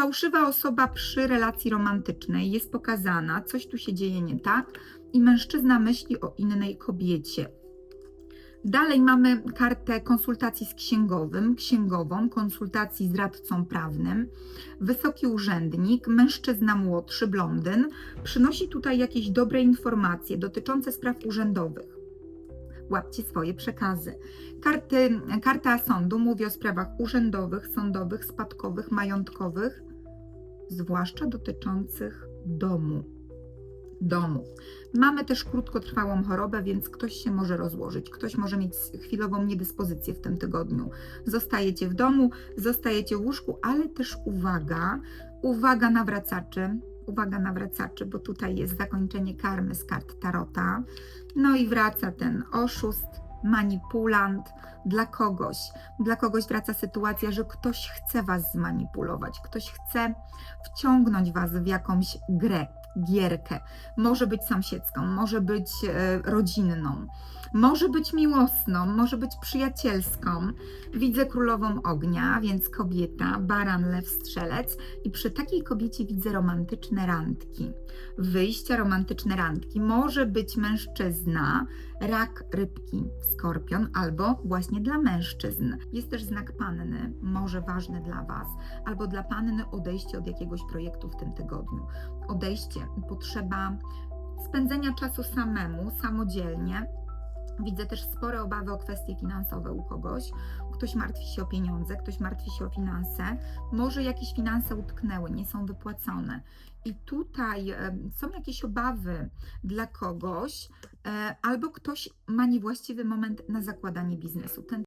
Fałszywa osoba przy relacji romantycznej jest pokazana, coś tu się dzieje nie tak i mężczyzna myśli o innej kobiecie. Dalej mamy kartę konsultacji z księgowym, księgową, konsultacji z radcą prawnym. Wysoki urzędnik, mężczyzna młodszy, blondyn, przynosi tutaj jakieś dobre informacje dotyczące spraw urzędowych. Łapcie swoje przekazy. Karty, karta sądu mówi o sprawach urzędowych, sądowych, spadkowych, majątkowych, zwłaszcza dotyczących domu. Domu. Mamy też krótkotrwałą chorobę, więc ktoś się może rozłożyć, ktoś może mieć chwilową niedyspozycję w tym tygodniu. Zostajecie w domu, zostajecie w łóżku, ale też uwaga, uwaga nawracaczy, uwaga nawracaczy, bo tutaj jest zakończenie karmy z kart Tarota. No i wraca ten oszust, manipulant dla kogoś. Dla kogoś wraca sytuacja, że ktoś chce was zmanipulować, ktoś chce wciągnąć was w jakąś grę, gierkę. Może być sąsiedzką, może być e, rodzinną, może być miłosną, może być przyjacielską. Widzę królową ognia, więc kobieta, baran, lew, strzelec i przy takiej kobiecie widzę romantyczne randki. Wyjścia romantyczne randki może być mężczyzna, rak, rybki, skorpion albo właśnie dla mężczyzn. Jest też znak panny, może ważny dla Was, albo dla panny odejście od jakiegoś projektu w tym tygodniu. Odejście, potrzeba spędzenia czasu samemu, samodzielnie. Widzę też spore obawy o kwestie finansowe u kogoś. Ktoś martwi się o pieniądze, ktoś martwi się o finanse. Może jakieś finanse utknęły, nie są wypłacone. I tutaj e, są jakieś obawy dla kogoś, e, albo ktoś ma niewłaściwy moment na zakładanie biznesu. Ten